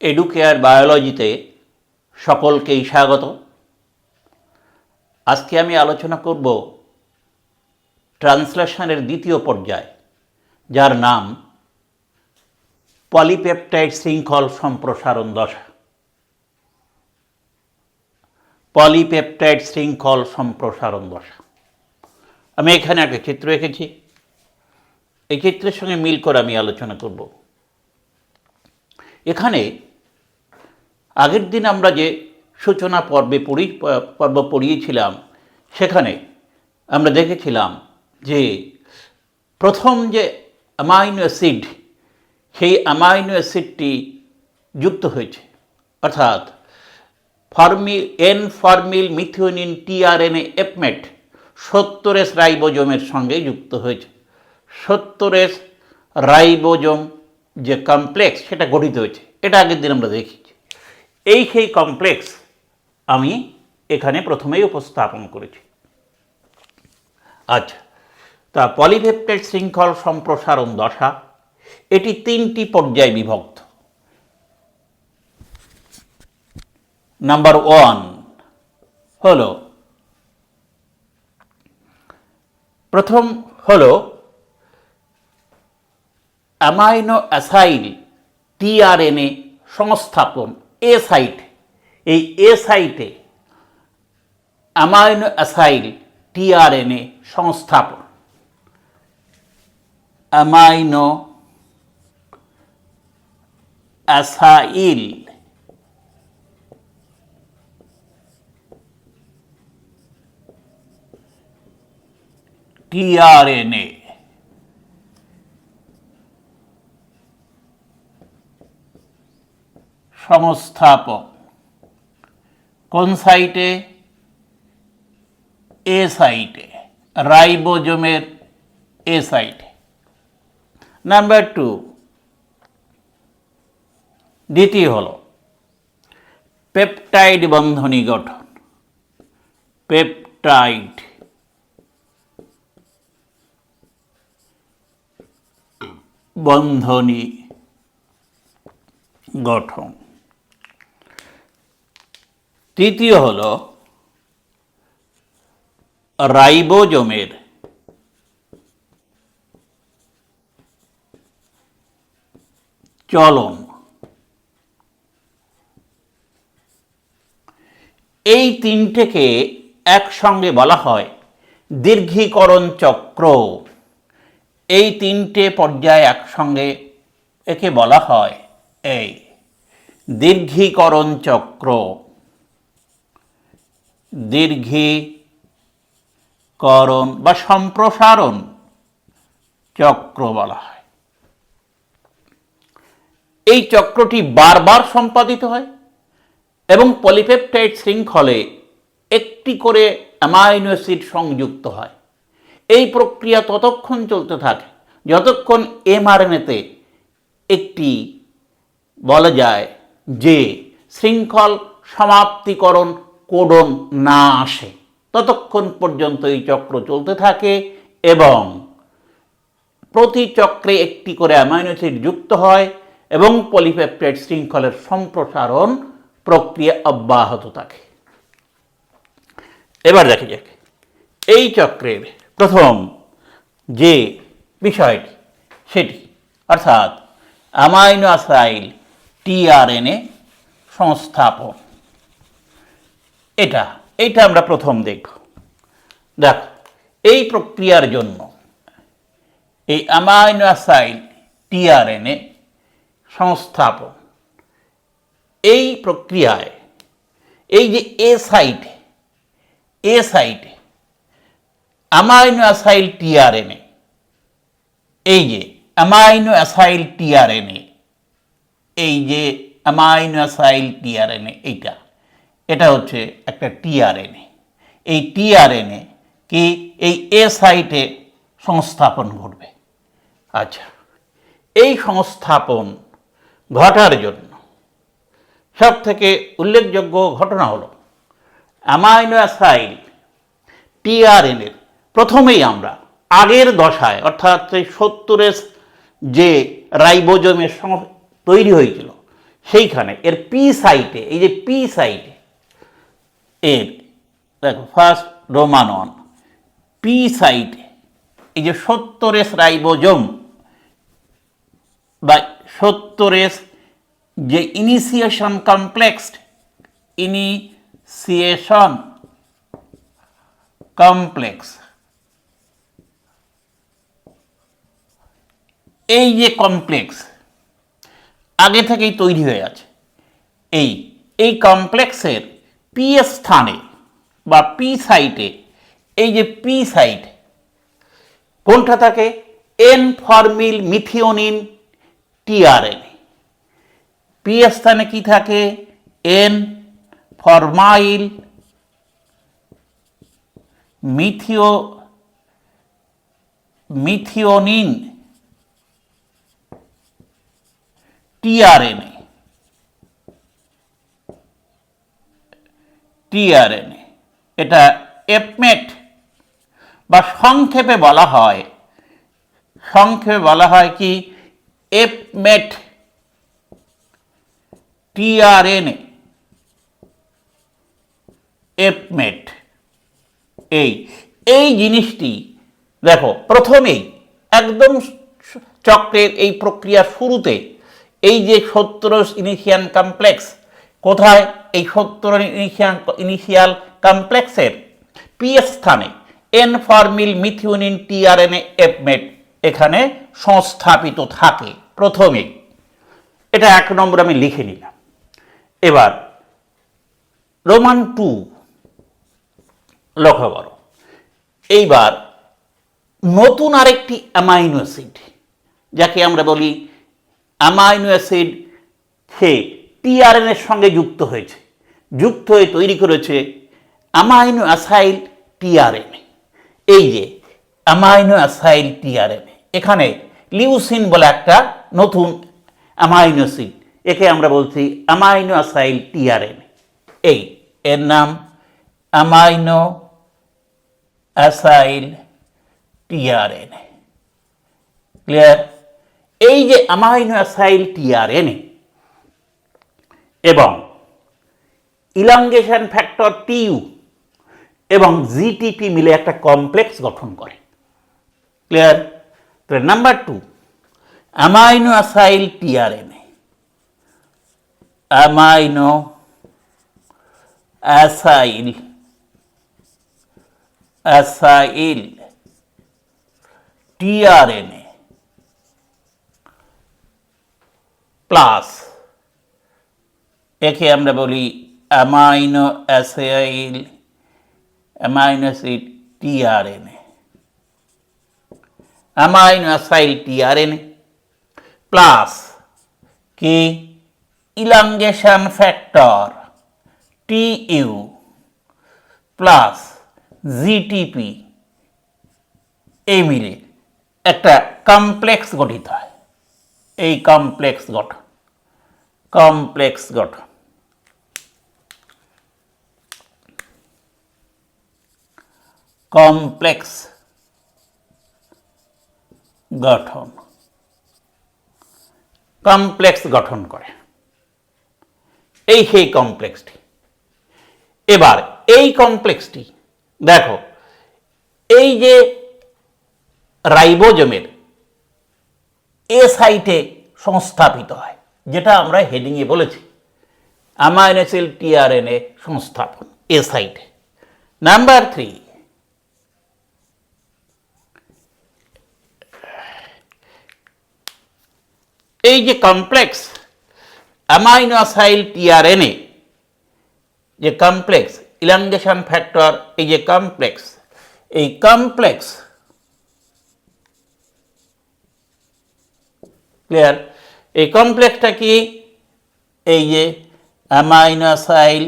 Educare বায়োলজিতে সকলকেই স্বাগত। আজকে আমি আলোচনা করব ট্রান্সলেশনের দ্বিতীয় পর্যায়, যার নাম পলিপেপটাইড শৃঙ্খল সম্প্রসারণ দশা। পলিপেপটাইড শৃঙ্খল সম্প্রসারণ দশা। আমি এখানে একটা চিত্র এঁকেছি। এই চিত্রের সঙ্গে মিল করে আমি আলোচনা করব। এখানে আগের দিন আমরা যে সূচনা পর্বে পড়ি, পর্ব পড়িয়েছিলাম, সেখানে আমরা দেখেছিলাম যে প্রথম যে অ্যামাইনো অ্যাসিড, সেই অ্যামাইনো অ্যাসিডটি যুক্ত হয়েছে। অর্থাৎ formyl, N formyl methionine, tRNA, এপমেট সত্তরেস রাইবোজোমের সঙ্গে যুক্ত হয়েছে। সত্তরেস রাইবোজোম যে কমপ্লেক্স, সেটা গঠিত হয়েছে। এটা আগের দিন আমরা দেখেছি। এই সেই কমপ্লেক্স আমি এখানে প্রথমেই উপস্থাপন করেছি। আচ্ছা তা পলিপেপটাইড শৃঙ্খল সম্প্রসারণ দশা, এটি তিনটি পর্যায়ে বিভক্ত। নাম্বার ওয়ান হল, প্রথম হলো অ্যামাইনো অ্যাসাইল টিআরএনএ সংস্থাপন এ সাইট এই এ সাইটে অ্যামাইনো অ্যাসাইল টিআরএনএ সংস্থাপন। অ্যামাইনো অ্যাসাইল টিআরএনএ সংস্থাপক। কোন সাইটে? এ সাইটে। রাইবোজোমের এ সাইটে। Number two. দ্বিতীয় হল পেপটাইড বন্ধনী গঠন। পেপটাইড। বন্ধনী গঠন। তৃতীয় হল রাইবোজোমের। চলন। এই তিনটেকে একসঙ্গে বলা হয় দীর্ঘীকরণ চক্র। এই তিনটে পর্যায়ে একসঙ্গে একে বলা হয় এই দীর্ঘীকরণ চক্র। দীর্ঘীকরণ বা সম্প্রসারণ চক্র বলা হয়। এই চক্রটি বারবার সম্পাদিত হয় এবং পলিপেপটাইড শৃঙ্খলে একটি করে অ্যামাইনো অ্যাসিড সংযুক্ত হয়। এই প্রক্রিয়া ততক্ষণ চলতে থাকে যতক্ষণ এমআরএনএতে একটি বলা যায় যে শৃঙ্খল সমাপ্তিকরণ কোডন না আসে। ততক্ষণ পর্যন্ত এই চক্র চলতে থাকে এবং প্রতি চক্রে একটি করে অ্যামাইনো অ্যাসিড যুক্ত হয় এবং পলিপেপটাইড শৃঙ্খলের সম্প্রসারণ প্রক্রিয়া অব্যাহত থাকে। এবার দেখা যাক। এই চক্রের প্রথম যে বিষয়টি, সেটি, অর্থাৎ অ্যামাইনো অ্যাসাইল টিআরএনএ সংস্থাপন। এটা, এইটা আমরা প্রথম দেখব। দেখো, এই প্রক্রিয়ার জন্য এই অ্যামাইনো অ্যাসাইল টিআরএনএ সংস্থাপন, এই প্রক্রিয়ায়, এই যে এ সাইটে এ সাইটে অ্যামাইনো অ্যাসাইল টিআরএনএ এই যে অ্যামাইনো অ্যাসাইল টিআরএনএ এই যে অ্যামাইনো অ্যাসাইল টিআরএনএ এইটা। এটা হচ্ছে একটা টিআরএনএ। এই টিআরএনএ কি এই এ সাইটে সংস্থাপন ঘটবে। আচ্ছা এই সংস্থাপন ঘটার জন্য সব থেকে উল্লেখযোগ্য ঘটনা হলো, অ্যামাইনো অ্যাসাইল টিআরএনের প্রথমেই আমরা আগের দশায়, অর্থাৎ সত্তরের যে রাইবোজমের তৈরি হয়েছিল, সেইখানে এর পি সাইটে, এই যে পি সাইটে এর। দেখো ফার্স্ট রোমান ওয়ান পি সাইটে এই যে সত্তরেস রাইবোজোম, বা সত্তরেস যে ইনিশিয়েশন কমপ্লেক্স ইনিশিয়েশন কমপ্লেক্স এই যে কমপ্লেক্স আগে থেকেই তৈরি হয়ে আছে। এই এই কমপ্লেক্সের পি স্থানে বা পি সাইটে এই যে পি সাইট কোনটা থাকে? N formyl methionine tRNA P স্থানে কি থাকে? N formyl methio methionine tRNA tRNA. এটা এপমেট বা সংক্ষেপে বলা হয়। সংক্ষেপে বলা হয় কি? এপমেট টিআরএনএ। এপমেট এই এই জিনিসটি দেখো, প্রথমেই একদম চক্রের এই প্রক্রিয়ার শুরুতে এই যে সত্তর ইনিশিয়ান কমপ্লেক্স কোথায়? এই সত্তর ইনিশিয়ান ইনিশিয়াল কমপ্লেক্সের পি স্থানে। এন ফর্মিল মিথিওনিন টিআরএনএ এপমেট এখানে সংস্থাপিত থাকে প্রথমেই এটা এক নম্বর আমি লিখে নিলাম। এবার রোমান টু লক্ষ্য করো। এইবার নতুন আরেকটি অ্যামাইনো অ্যাসিড যাকে আমরা বলি অ্যামাইনো অ্যাসিড সে টিআরএনএর সঙ্গে যুক্ত হয়েছে। যুক্ত হয়ে তৈরি করেছে অ্যামাইনো অ্যাসাইল টিআরএনএ এই যে অ্যামাইনো অ্যাসাইল টিআরএনএ এখানে লিউসিন বলে একটা নতুন অ্যামাইনো অ্যাসিড একে আমরা বলছি অ্যামাইনো অ্যাসাইল টিআরএনএ এই, এর নাম অ্যামাইনো অ্যাসাইল টিআরএনএ ক্লিয়ার এই যে অ্যামাইনো অ্যাসাইল টিআরএনএ এবং ইলাঙ্গেশন ফ্যাক্টর টিইউ এবং জিটিপি মিলে একটা কমপ্লেক্স গঠন করে। ক্লিয়ার তাহলে number two amino acyl tRNA amino acyl acyl tRNA plus একে আমরা বলি amino acyl amino acid tRNA amino acyl tRNA plus কি elongation factor TU plus GTP এই মিলে একটা কমপ্লেক্স গঠিত হয়। এই কমপ্লেক্স গঠন কমপ্লেক্স গঠন। কমপ্লেক্স গঠন। কমপ্লেক্স গঠন করে। এই সেই কমপ্লেক্সটি। এবার এই কমপ্লেক্সটি, দেখো, এই যে রাইবোজমের এ সাইটে সংস্থাপিত হয়, যেটা আমরা হেডিংয়ে বলেছি। অ্যামাইনোসিল টিআরএনএ সংস্থাপন এ সাইটে। নাম্বার থ্রি এই যে কমপ্লেক্স অ্যামাইনো অ্যাসাইল টিআরএনএ যে কমপ্লেক্স ইলাঙ্গেশন ফ্যাক্টর এই যে কমপ্লেক্স এই কমপ্লেক্স ক্লিয়ার এই কমপ্লেক্সটা কি? এই যে amino acyl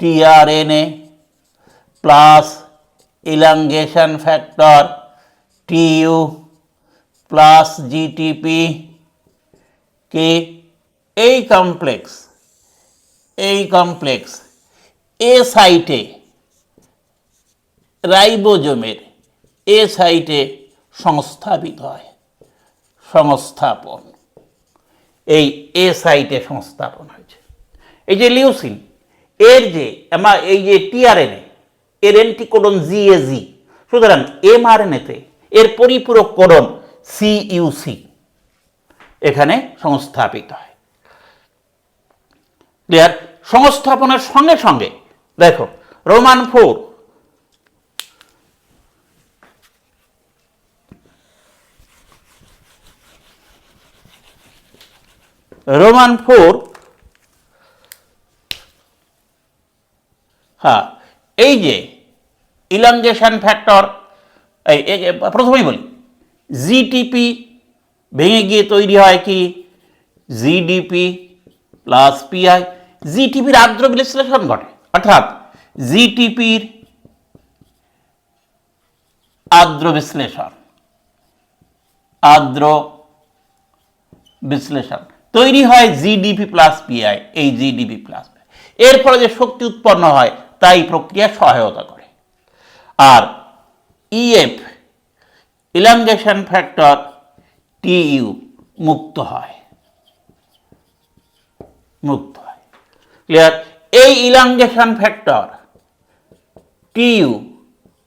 tRNA plus elongation factor TU plus GTP কে? এই কমপ্লেক্স এই কমপ্লেক্স এ সাইটে রাইবোজোমের এ সাইটে সংস্থাপিত হয়, সংস্থাপন। এই এ সাইটে সংস্থাপন হয়েছে। এই যে লিউসিন, এর যে আমা- এই যে টিআরএনএ এর অ্যান্টিকোডন জিএজি সুতরাং এমআরএনএতে এর পরিপূরক কোডন সিইউসি এখানে সংস্থাপিত হয়। ক্লিয়ার সংস্থাপনের সঙ্গে সঙ্গে, দেখো রোমান ফোর রোমান ফোর হ্যাঁ এই যে ইলাঙ্গেশন ফ্যাক্টর এই প্রথমেই বলি জিটিপি ভেঙে গিয়ে তৈরি হয় কি? জিডিপি প্লাস পিআই জিটিপির আর্দ্র বিশ্লেষণ ঘটে। অর্থাৎ জিটিপির আর্দ্র বিশ্লেষণ। আর্দ্র বিশ্লেষণ। তৈরি হয় জিডিপি প্লাস পিআই এই জিডিপি প্লাস এর ফলে যে শক্তি উৎপন্ন হয়, তাই প্রক্রিয়া সহায়তা করে। আর ইএফ ইলাঙ্গেশন ফ্যাক্টর টিইউ মুক্ত হয়। মুক্ত হয়। ক্লিয়ার এই ইলাঙ্গেশন ফ্যাক্টর টিইউ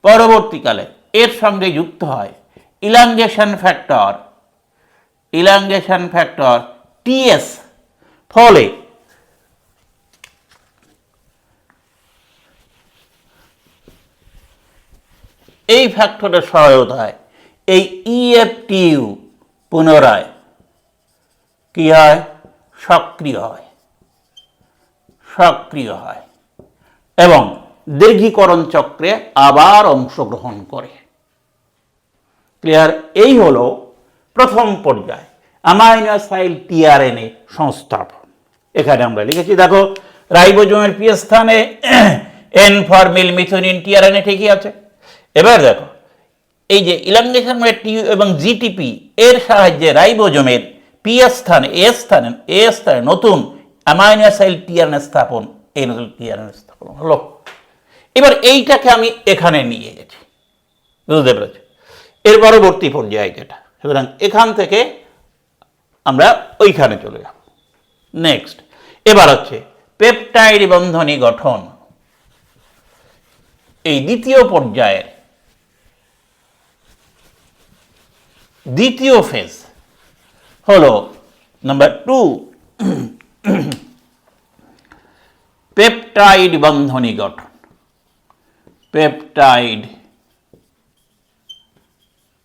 পরবর্তীকালে এর সঙ্গে যুক্ত হয়। Elongation factor elongation factor TS ফলে এই ফ্যাক্টরের সহায়তায় এই ইএফটিইউ পুনরায় কি হয় সক্রিয় হয় সক্রিয় হয় এবং দীর্ঘীকরণ চক্রে আবার অংশগ্রহণ করে। ক্লিয়ার? এই হলো প্রথম পর্যায় অ্যামাইনোসাইল টিআরএনএ সংস্থাপন। এখানে আমরা লিখেছি, দেখো, রাইবোজোমের পি স্থানে এন ফরমিল মিথোনিন টিআরএনএ ঠিকই আছে। এবার দেখো এই যে ইলাঙ্গেশন টি এবং জিটিপি এর সাহায্যে রাইবোজোমের পি স্থানে এ স্থানে এ স্থানে নতুন অ্যামাইনোসাইল টিআরএনএ স্থাপন এই নতুন টিআরএনএ স্থাপন হলো। এবার এইটাকে আমি এখানে নিয়ে গেছি। বুঝতে পেরেছি এর পরবর্তী পর্যায়ে যেটা, সুতরাং এখান থেকে আমরা ওইখানে চলে যাব। নেক্সট এবার হচ্ছে পেপটাইড বন্ধনী গঠন। এই দ্বিতীয় পর্যায়ের দ্বিতীয় ফেজ হলো নাম্বার টু পেপটাইড বন্ধনী গঠন। পেপটাইড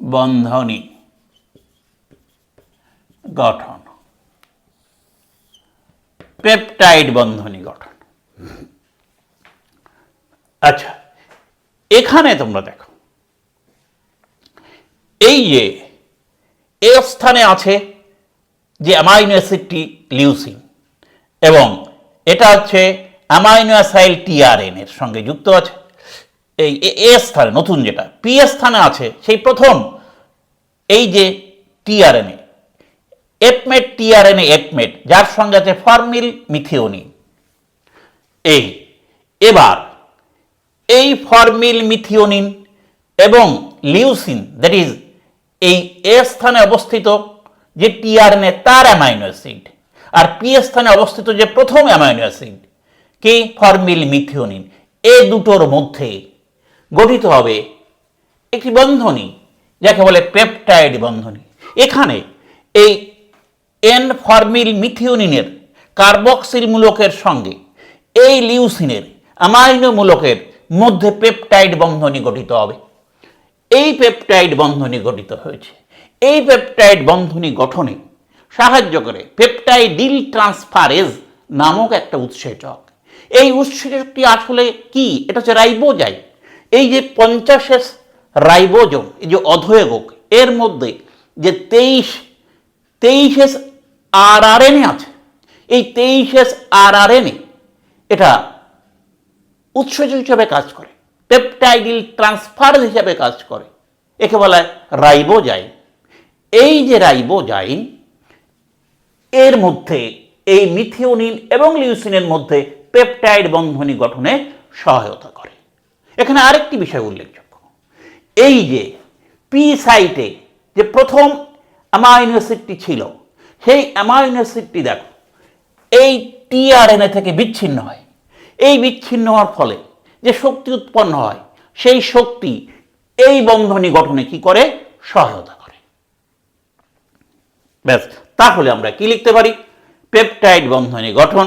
বন্ধনী গঠন। পেপটাইড বন্ধনী গঠন। আচ্ছা এখানে তোমরা দেখো, এই যে এ স্থানে আছে যে অ্যামাইনো অ্যাসিডটি লিউসিন এবং এটা হচ্ছে অ্যামাইনো অ্যাসাইল টিআরএন এর সঙ্গে যুক্ত আছে। এই এ স্থানে, নতুন যেটা পি স্থানে আছে, সেই প্রথম, এই যে টিআরএনএ এপমেট টিআরএনএ এপমেট যার সঙ্গে আছে ফর্মিল মিথিওনি এই, এবার, এই ফর্মিল মিথিওনিন এবং লিউসিন দ্যাট ইজ এই এ স্থানে অবস্থিত যে টিআরএনএ তার অ্যামাইনো অ্যাসিড আর পি স্থানে অবস্থিত যে প্রথম অ্যামাইনো অ্যাসিড কি? ফর্মিল মিথিওনিন। এ দুটোর মধ্যে গঠিত হবে একটি বন্ধনী, যাকে বলে পেপটাইড বন্ধনী। এখানে এই এন ফর্মিল মিথিওনিনের কার্বক্সিল মূলকের সঙ্গে এই লিউসিনের অ্যামাইনো মূলকের মধ্যে পেপটাইড বন্ধনী গঠিত হবে। এই পেপটাইড বন্ধনী গঠিত হয়েছে। এই পেপটাইড বন্ধনী গঠনে সাহায্য করে পেপটাইডিল ট্রান্সফারেজ নামক একটা উৎসেচক। এই উৎসেচকটি আসলে কি? এটা হচ্ছে রাইবোজাই এই যে পঞ্চাশের রাইবোজোম, এই যে অধোয়গক এর মধ্যে যে তেইশ তেইশ এস আর আর এন আছে, এই তেইশ এস আর আর এন এটা উৎসেচক হিসেবে কাজ করে। পেপটাইডিল ট্রান্সফার হিসাবে কাজ করে। একে বলা হয় এই যে রাইবোজাইন, এর মধ্যে এই মিথিওনিন এবং লিউসিনের মধ্যে পেপটাইড বন্ধনী গঠনে সহায়তা করে। এখানে আরেকটি বিষয় উল্লেখযোগ্য। এই যে পি সাইটে যে প্রথম অ্যামাইনো অ্যাসিডটি ছিল, সেই অ্যামাইনো অ্যাসিডটি দেখো, এই টিআরএনএ থেকে বিচ্ছিন্ন হয়। এই বিচ্ছিন্ন হওয়ার ফলে যে শক্তি উৎপন্ন হয়, সেই শক্তি এই বন্ধনী গঠনে কি করে? সহায়তা করে। ব্যাস, তাহলে আমরা কি লিখতে পারি? পেপটাইড বন্ধনী গঠন।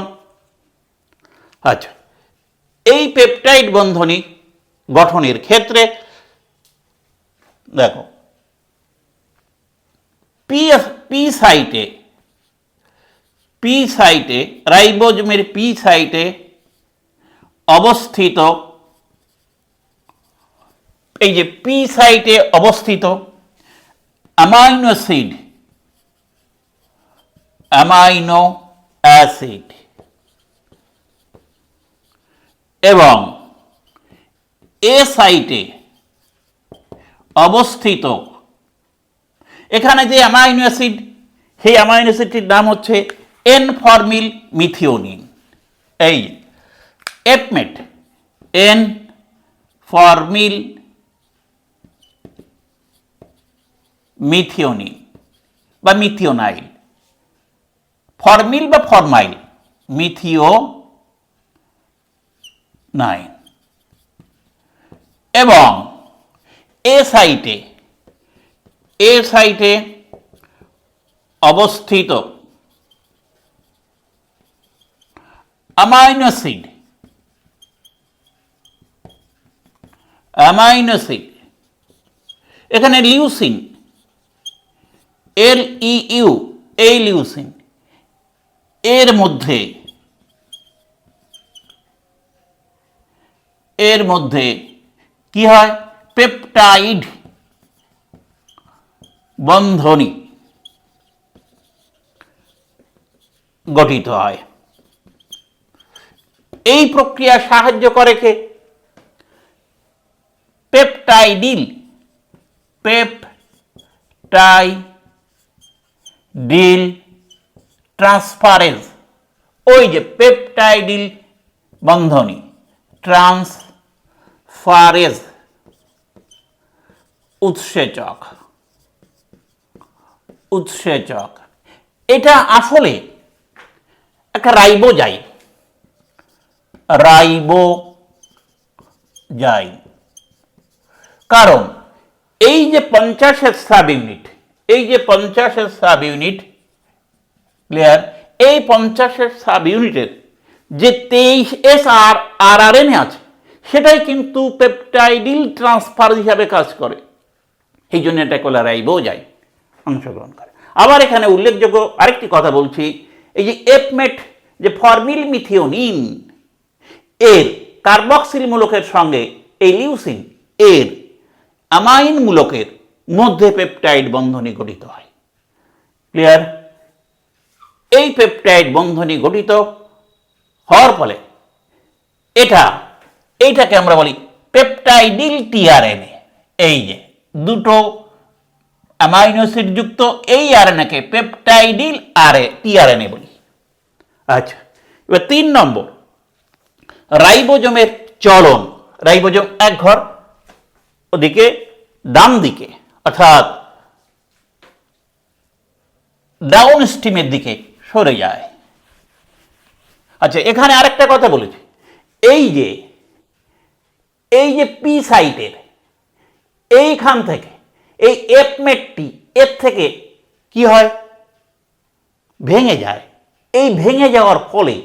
আচ্ছা এই পেপটাইড বন্ধনী গঠনের ক্ষেত্রে দেখো, পি পি সাইটে পি সাইটে রাইবোজমের পি সাইটে অবস্থিত এই যে পি সাইটে অবস্থিত অ্যামাইনো অ্যাসিড অ্যামাইনো অ্যাসিড। এবং এ সাইটে অবস্থিত, এখানে যে অ্যামাইনো অ্যাসিড, সেই অ্যামাইনো অ্যাসিডটির নাম হচ্ছে এন ফর্মিল মিথিওনিন এই এপমেট এন ফর্মিল মিথিওনিন বা মিথিওনাইল। ফর্মিল বা ফরমাইল? মিথিও নাইন এবং এ সাইটে এ সাইটে অবস্থিত অ্যামাইনো অ্যামাইনোসিড এখানে লিউসিন এল ইউ এই লিউসিন এর মধ্যে এর মধ্যে কি হয়? পেপটাইড বন্ধনী গঠিত হয়। এই প্রক্রিয়া সাহায্য করে কে? পেপটাইডিল পেপটাইডিল ট্রান্সফারেন্স ওই যে পেপটাইডিল বন্ধনী ট্রান্সফারেজ উৎসেচক উৎসেচক। এটা আসলে একটা রাইবো যাই রাইবো যাই কারণ এই যে পঞ্চাশের সাব ইউনিট এই যে পঞ্চাশের সাব ইউনিট ক্লিয়ার এই পঞ্চাশের সাব ইউনিটের যে তেইশ এস আর আর আর এন আছে, সেটাই কিন্তু পেপটাইডিল ট্রান্সফার হিসাবে কাজ করে। এই জন্য এটা কোলারাইবও যায়, অংশগ্রহণ করে। আবার এখানে উল্লেখযোগ্য আরেকটি কথা বলছি, এই যে এপমেট যে ফর্মিল মিথিওনিন এর কার্বক্সিল মূলকের সঙ্গে এই লিউসিন এর অ্যামাইন মূলকের মধ্যে পেপটাইড বন্ধনী গঠিত হয়। ক্লিয়ার এই পেপটাইড বন্ধনী গঠিত হওয়ার ফলে এটা এইটাকে আমরা বলি পেপটাইডিল টিআরএনএ। এই যে, দুটো অ্যামাইনো অ্যাসিড যুক্ত এই আর আরএনএকে পেপটাইডিল আর আরএ, টিআরএনএ বলি। আচ্ছা এবার তিন নম্বর, রাইবোজমের চলন, রাইবোজম এক ঘর, ওদিকে ডান দিকে। অর্থাৎ ডাউন স্ট্রিমের দিকে সরে যায়। আচ্ছা এখানে আরেকটা কথা বলেছি। এই যে এই যে পি সাইটের এইখান থেকে, এই এপমেটটি এর থেকে কি হয়? ভেঙে যায়। এই ভেঙে যাওয়ার ফলে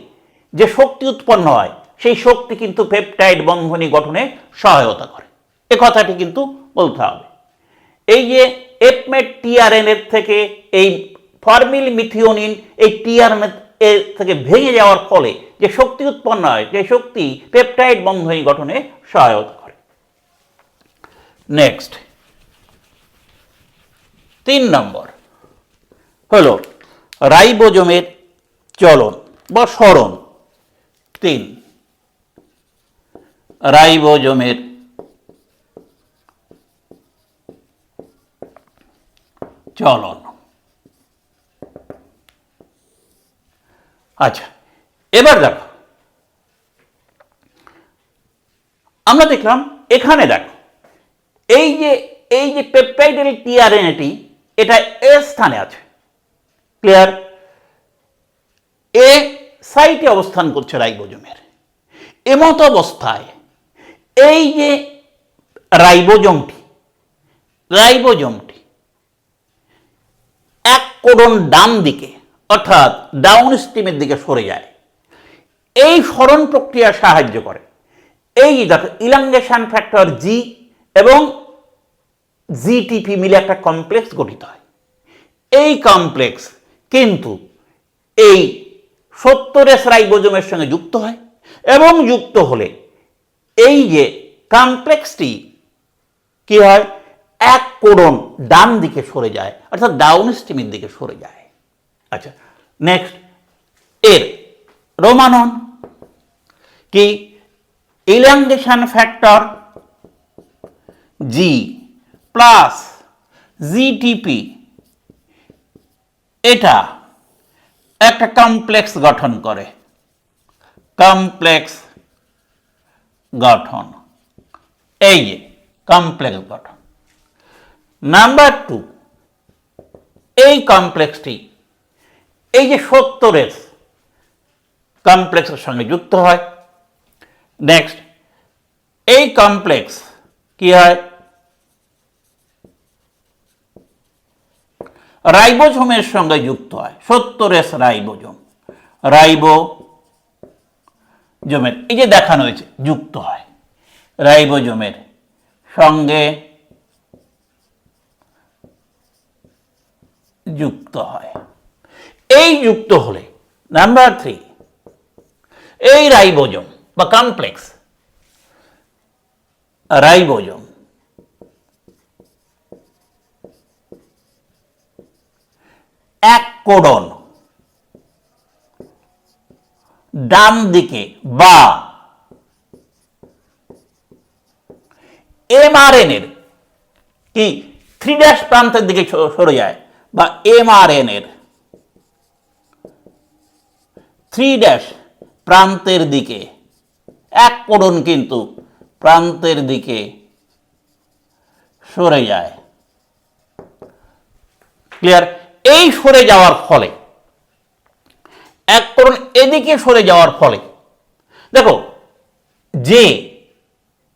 যে শক্তি উৎপন্ন হয়, সেই শক্তি কিন্তু পেপটাইড বন্ধনী গঠনে সহায়তা করে। এ কথাটি কিন্তু বলতে হবে। এই যে এপমেট টিআরএন এর থেকে এই ফর্মিল মিথিওনিন এই টিআরএন এর থেকে ভেঙে যাওয়ার ফলে যে শক্তি উৎপন্ন হয়, যে শক্তি পেপটাইড বন্ধনী গঠনে সহায়তা করে। নেক্সট তিন নম্বর হলো রাইবোজোমের চলন বা সরণ। তিন, রাইবোজোমের চলন। আচ্ছা এবার দেখো। আমরা দেখলাম এখানে দেখো, এই যে এই যে পেপটাইডের টিআরএনএটি এটা এ স্থানে আছে। ক্লিয়ার এ সাইটে অবস্থান করছে রাইবোজোমের। এমত অবস্থায় এই যে রাইবোজোমটি রাইবোজোমটি কোডন ডান দিকে, অর্থাৎ ডাউন স্ট্রিমের দিকে সরে যায়। এই স্মরণ প্রক্রিয়া সাহায্য করে। এই দেখো ইলাঙ্গেশন ফ্যাক্টর জি এবং জিটিপি মিলে একটা কমপ্লেক্স গঠিত হয়। এই কমপ্লেক্স কিন্তু এই সত্তরেস রাইবোজোমের সঙ্গে যুক্ত হয় এবং যুক্ত হলে এই যে কমপ্লেক্সটি কি হয়? এক কোড়ন ডান দিকে সরে যায়, অর্থাৎ ডাউন স্ট্রিমের দিকে সরে যায়। আচ্ছা নেক্সট এর রোমানন। কি? Elongation factor G plus GTP এটা একটা কমপ্লেক্স গঠন করে। কমপ্লেক্স গঠন। এই যে কমপ্লেক্স গঠন। নাম্বার টু এই কমপ্লেক্সটি এই যে সত্তরের কমপ্লেক্সের সঙ্গে যুক্ত হয়। নেক্সট এই কমপ্লেক্স কি হয়? রাইবোজোমের সঙ্গে যুক্ত হয় সত্তরেস রাইবোজোম। রাইবো জোমের এই যে দেখানো হয়েছে, যুক্ত হয়। রাইবোজোমের সঙ্গে যুক্ত হয়। এই যুক্ত হলে নাম্বার থ্রি এই রাইবোজোম বা কমপ্লেক্স রাইবোজোম, এক কোডন ডান দিকে বা এমআরএন এর কি থ্রি ড্যাশ প্রান্তের দিকে সরে যায়। বা এমআরএন এর। থ্রি ড্যাশ প্রান্তের দিকে, এক কোডন কিন্তু প্রান্তের দিকে সরে যায়। ক্লিয়ার এই সরে যাওয়ার ফলে, এক করুন এদিকে সরে যাওয়ার ফলে, দেখো, যে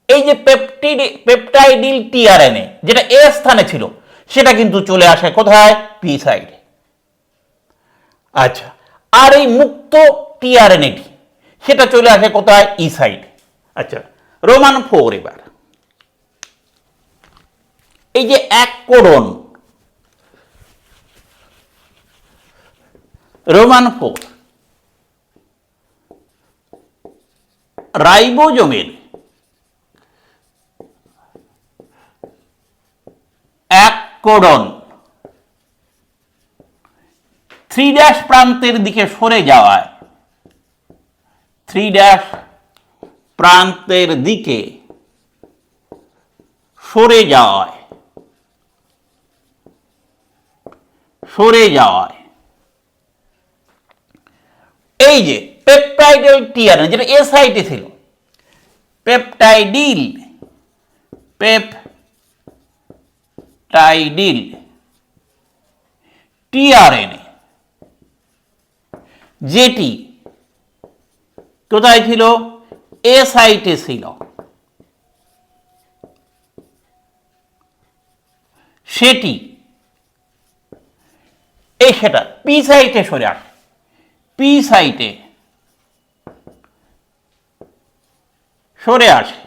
এই যে পেপটিড পেপটাইডিল টিআরএনএ যেটা এ স্থানে ছিল সেটা কিন্তু চলে আসে কোথায়? পি সাইডে আচ্ছা। আর এই মুক্ত টিআরএনএটি সেটা চলে আসে কোথায়? ই সাইডে আচ্ছা রোমান ফোর এবার। এই যে এক কোডন রোমান ফোর রাইবোজোমের এক কোডন। থ্রি ড্যাশ প্রান্তের দিকে সরে যাওয়ায় থ্রি ড্যাশ প্রান্তের দিকে সরে যাওয়ায় সরে যাওয়ায়। এই যে পেপটাইডেল টিআরএন, যেটা এ সাইটে ছিল, পেপটাইডিল পেপটাইডিল টিআরএনএ যেটি কোথায় ছিল? এ সাইটে ছিল। সেটি, এই সেটা পি সাইটে সরে আসে। পি সাইটে সরে আসে।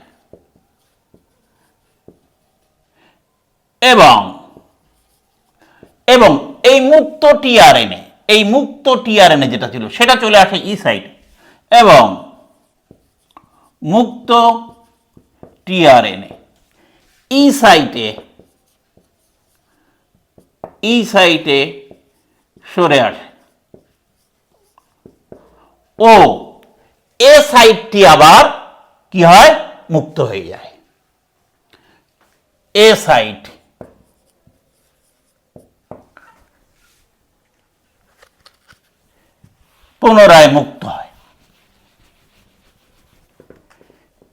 এবং এবং এই মুক্ত টিআরএনএ এই মুক্ত টিআরএনএ যেটা ছিল, সেটা চলে আসে ই সাইডে এবং মুক্ত টিআরএনএ ই সাইটে ই সাইটে সরে আসে। ও, এ সাইটটি আবার কি হয়? মুক্ত হয়ে যায়। এ সাইট পুনরায় মুক্ত হয়।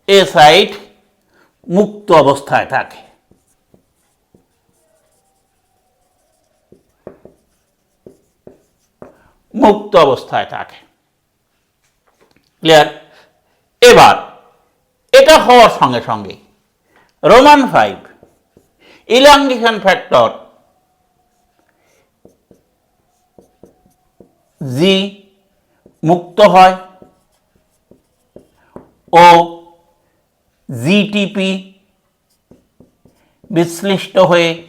এ সাইট মুক্ত অবস্থায় থাকে। মুক্ত অবস্থায় থাকে। ক্লিয়ার এবার, এটা হওয়ার সঙ্গে সঙ্গে Roman five elongation factor G মুক্ত হয় ও জিটিপি বিশ্লিষ্ট হয়ে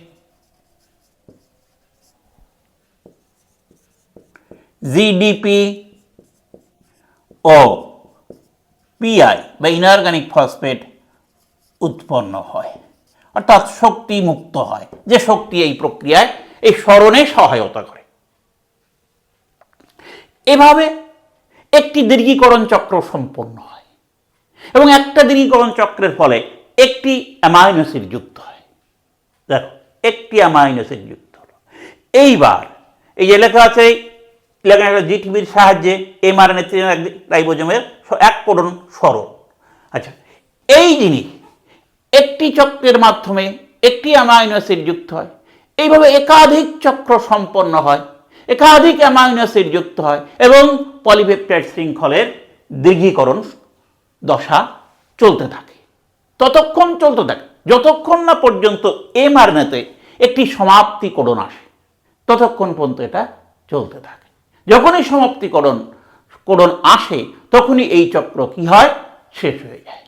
জিডিপি ও পিআই বা ইনঅর্গানিক ফসফেট উৎপন্ন হয়। অর্থাৎ শক্তি মুক্ত হয়। যে শক্তি এই প্রক্রিয়ায়, এই স্মরণে সহায়তা করে। এভাবে একটি দীর্ঘীকরণ চক্র সম্পন্ন হয়। এবং একটা দীর্ঘীকরণ চক্রের ফলে একটি অ্যামাইনো অ্যাসিড যুক্ত হয়। দেখো, একটি অ্যামাইনো অ্যাসিড যুক্ত এইবার এই যে লেখা আছে, লেখা জিটিভির সাহায্যে এমআরএনএ রাইবোজোমের এক কোডন সরল আচ্ছা এই জিনিস একটি চক্রের মাধ্যমে একটি অ্যামাইনো অ্যাসিড যুক্ত হয়। এইভাবে একাধিক চক্র সম্পন্ন হয়। একাধিক অ্যামাইনো অ্যাসিড যুক্ত হয় এবং পলিপেপটাইড শৃঙ্খলের দীর্ঘীকরণ দশা চলতে থাকে। ততক্ষণ চলতে থাকে, যতক্ষণ না পর্যন্ত এমআরএনএতে একটি সমাপ্তিকরণ আসে, ততক্ষণ পর্যন্ত এটা চলতে থাকে। যখনই সমাপ্তিকরণ, করণ আসে, তখনই এই চক্র কি হয়? শেষ হয়ে যায়।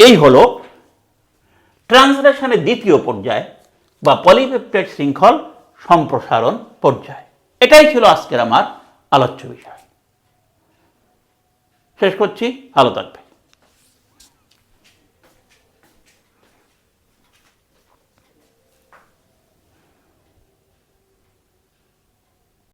এই হলো ট্রান্সলেশনের দ্বিতীয় পর্যায় বা পলিপেপটাইড শৃঙ্খল সম্প্রসারণ পর্যায়। এটাই ছিল আজকের আমার আলোচ্য বিষয়। শেষ করছি ভালো থাকবে